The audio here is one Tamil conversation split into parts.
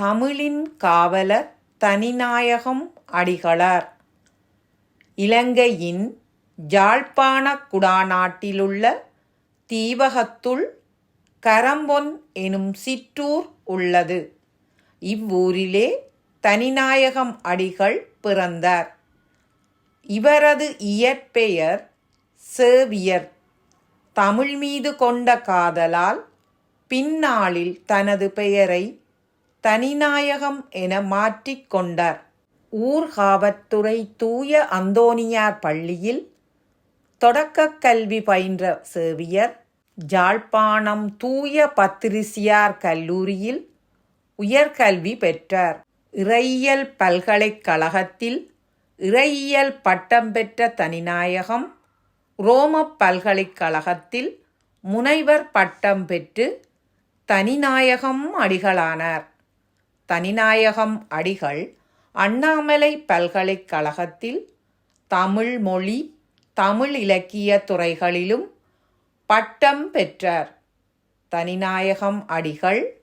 தமிழின் காவலர் தனிநாயகம் அடிகளார். இலங்கையின் ஜாழ்ப்பாண குடாநாட்டிலுள்ள தீவகத்துள் கரம்பொன் எனும் சிற்றூர் உள்ளது. இவ்வூரிலே தனிநாயகம் அடிகள் பிறந்தார். இவரது இயற்பெயர் சேவியர். தமிழ் மீது கொண்ட காதலால் பின்னாளில் தனது பெயரை தனிநாயகம் என மாற்றிக்கொண்டார் ஊர்காவத்துறை தூய அந்தோனியார் பள்ளியில் தொடக்கக் கல்வி பயின்ற சேவியர் ஜாழ்ப்பாணம் தூய பத்திரிசியார் கல்லூரியில் உயர்கல்வி பெற்றார். இறையியல் பல்கலைக்கழகத்தில் இறையியல் பட்டம் பெற்ற தனிநாயகம் ரோம பல்கலைக்கழகத்தில் முனைவர் பட்டம் பெற்று தனிநாயகம் அடிகளானார். தனிநாயகம் அடிகள் அண்ணாமலை பல்கலைக்கழகத்தில் தமிழ் மொழி தமிழ் இலக்கிய துறைகளிலும் பட்டம் பெற்றார். தனிநாயகம் அடிகள்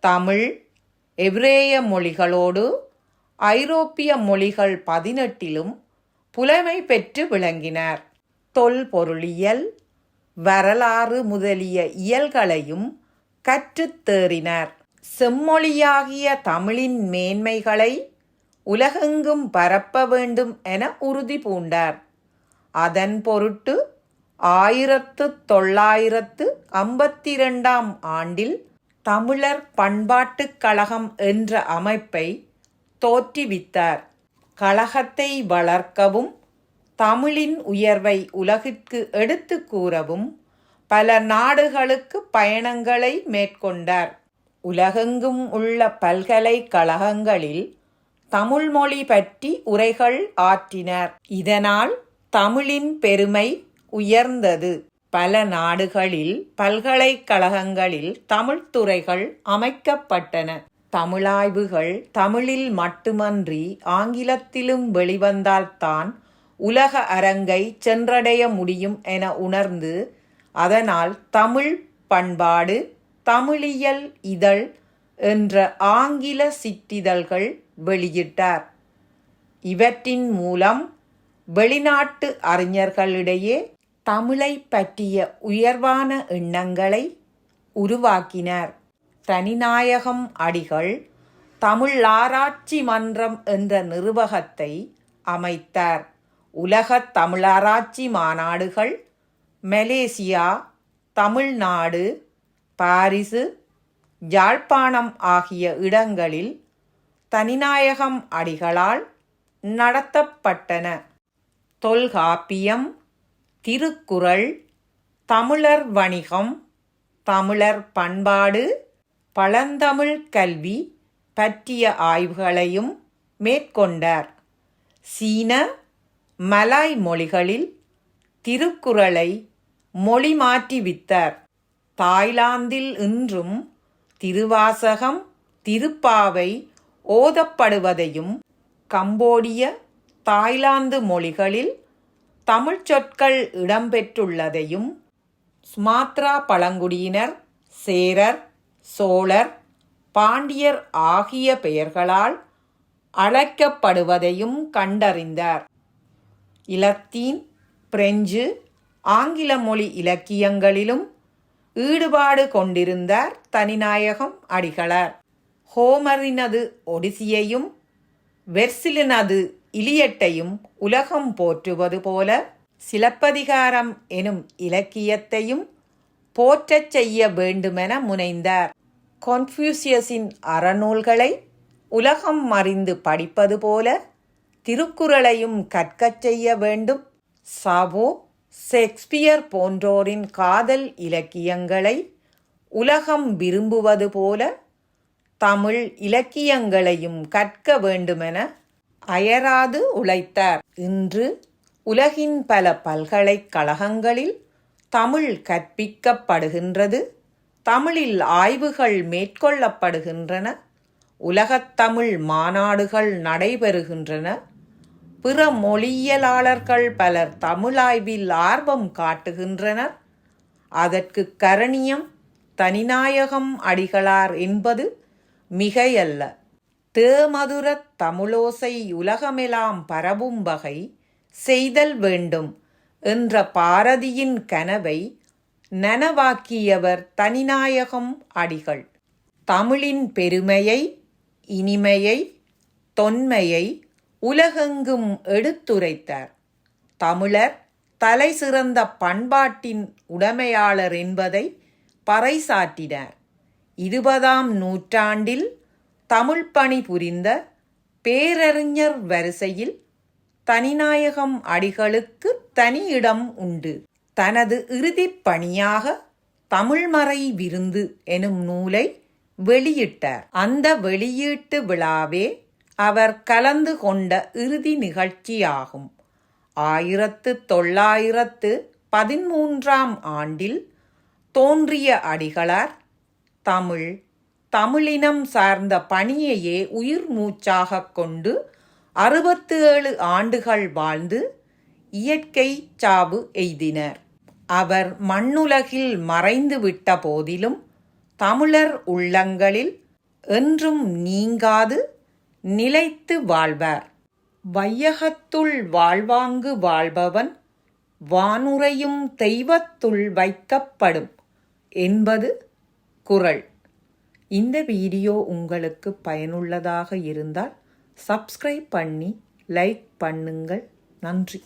தமிழ் எவ்ரேய மொழிகளோடு ஐரோப்பிய மொழிகள் பதினெட்டிலும் புலமை பெற்று விளங்கினார். தொல்பொருளியல் வரலாறு முதலிய இயல்களையும் கற்றுத் தேறினார். செம்மொழியாகிய தமிழின் மேன்மைகளை உலகெங்கும் பரப்ப வேண்டும் என உறுதி பூண்டார். அதன் பொருட்டு ஆயிரத்து தொள்ளாயிரத்து ஐம்பத்தி இரண்டாம் ஆண்டில் தமிழர் பண்பாட்டுக் கழகம் என்ற அமைப்பை தோற்றுவித்தார். கழகத்தை வளர்க்கவும் தமிழின் உயர்வை உலகிற்கு எடுத்து கூறவும் பல நாடுகளுக்கு பயணங்களை மேற்கொண்டார். உலகெங்கும் உள்ள பல்கலைக்கழகங்களில் தமிழ்மொழி பற்றி உரைகள் ஆற்றினர். இதனால் தமிழின் பெருமை உயர்ந்தது. பல நாடுகளில் பல்கலைக்கழகங்களில் தமிழ்த் துறைகள் அமைக்கப்பட்டன. தமிழாய்வுகள் தமிழில் மட்டுமன்றி ஆங்கிலத்திலும் வெளிவந்தால்தான் உலக அரங்கை சென்றடைய முடியும் என உணர்ந்து அதனால் தமிழ் பண்பாடு தமிழியல் இதழ் என்ற ஆங்கில சிற்றிதழ்கள் வெளியிட்டார். இவற்றின் மூலம் வெளிநாட்டு அறிஞர்களிடையே தமிழை பற்றிய உயர்வான எண்ணங்களை உருவாக்கினார். தனிநாயகம் அடிகள் தமிழ் ஆராய்ச்சி மன்றம் என்ற நிறுவகத்தை அமைத்தார். உலகத் தமிழாராய்ச்சி மாநாடுகள் மலேசியா தமிழ்நாடு பாரிசு யாழ்ப்பாணம் ஆகிய இடங்களில் தனிநாயகம் அடிகளால் நடத்தப்பட்டன. தொல்காப்பியம் திருக்குறள் தமிழர் வணிகம் தமிழர் பண்பாடு பழந்தமிழ் கல்வி பற்றிய ஆய்வுகளையும் மேற்கொண்டார். சீன மலாய் மொழிகளில் திருக்குறளை மொழி மாற்றி வித்தார் தாய்லாந்தில் இன்றும் திருவாசகம் திருப்பாவை ஓதப்படுவதையும் கம்போடிய தாய்லாந்து மொழிகளில் தமிழ் சொற்கள் இடம்பெற்றுள்ளதையும் சுமாத்ரா பழங்குடியினர் சேரர் சோழர் பாண்டியர் ஆகிய பெயர்களால் அழைக்கப்படுவதையும் கண்டறிந்தார். இலத்தீன் பிரெஞ்சு ஆங்கில மொழி இலக்கியங்களிலும் ஈடுபாடு கொண்டிருந்தார் தனிநாயகம் அடிகளார். ஹோமரினது ஒடிசியையும் வெர்சிலினது இலியட்டையும் உலகம் போற்றுவது போல சிலப்பதிகாரம் எனும் இலக்கியத்தையும் போற்றச் செய்ய வேண்டுமென முனைந்தார். கொன்ஃபியூசியஸின் அறநூல்களை உலகம் அறிந்து படிப்பது போல திருக்குறளையும் கற்கச் செய்ய வேண்டும். சாவோ ஷேக்ஸ்பியர் போன்றோரின் காதல் இலக்கியங்களை உலகம் விரும்புவது போல தமிழ் இலக்கியங்களையும் கற்க வேண்டுமென அயராது உழைத்தார். இன்று உலகின் பல பல்கலைக்கழகங்களில் தமிழ் கற்பிக்கப்படுகின்றது தமிழில் ஆய்வுகள் மேற்கொள்ளப்படுகின்றன உலகத்தமிழ் மாநாடுகள் நடைபெறுகின்றன பிற மொழியியலாளர்கள் பலர் தமிழாய்வில் ஆர்வம் காட்டுகின்றனர். அதற்கு கரணியம் தனிநாயகம் அடிகளார் என்பது மிகையல்ல. தேமதுரத் தமிழோசை உலகமெலாம் பரவும் வகை செய்தல் வேண்டும் என்ற பாரதியின் கனவை நனவாக்கியவர் தனிநாயகம் அடிகள். தமிழின் பெருமையை இனிமையை தொன்மையை உலகெங்கும் எடுத்துரைத்தார். தமிழர் தலை சிறந்த பண்பாட்டின் உடைமையாளர் என்பதை பறைசாற்றினார். இருபதாம் நூற்றாண்டில் தமிழ் பணி புரிந்த பேரறிஞர் வரிசையில் தனிநாயகம் அடிகளுக்கு தனி இடம் உண்டு. தனது இறுதிப் பணியாக தமிழ்மறை விருந்து எனும் நூலை வெளியிட்டார். அந்த வெளியீட்டு விழாவே அவர் கலந்து கொண்ட இறுதி நிகழ்ச்சியாகும். ஆயிரத்து தொள்ளாயிரத்து பதிமூன்றாம் ஆண்டில் தோன்றிய அடிகளார் தமிழ் தமிழினம் சார்ந்த பணியையே உயிர் மூச்சாகக் கொண்டு அறுபத்து ஏழு ஆண்டுகள் வாழ்ந்து இயற்கை சாவு எய்தினர். அவர் மண்ணுலகில் மறைந்து விட்ட போதிலும் தமிழர் உள்ளங்களில் என்றும் நீங்காது நிலைத்து வாழ்வார். வையகத்துள் வாழ்வாங்கு வாழ்பவன் வானுரையும் தெய்வத்துள் வைக்கப்படும் என்பது குறள். இந்த வீடியோ உங்களுக்கு பயனுள்ளதாக இருந்தால் சப்ஸ்கிரைப் பண்ணி லைக் பண்ணுங்கள். நன்றி.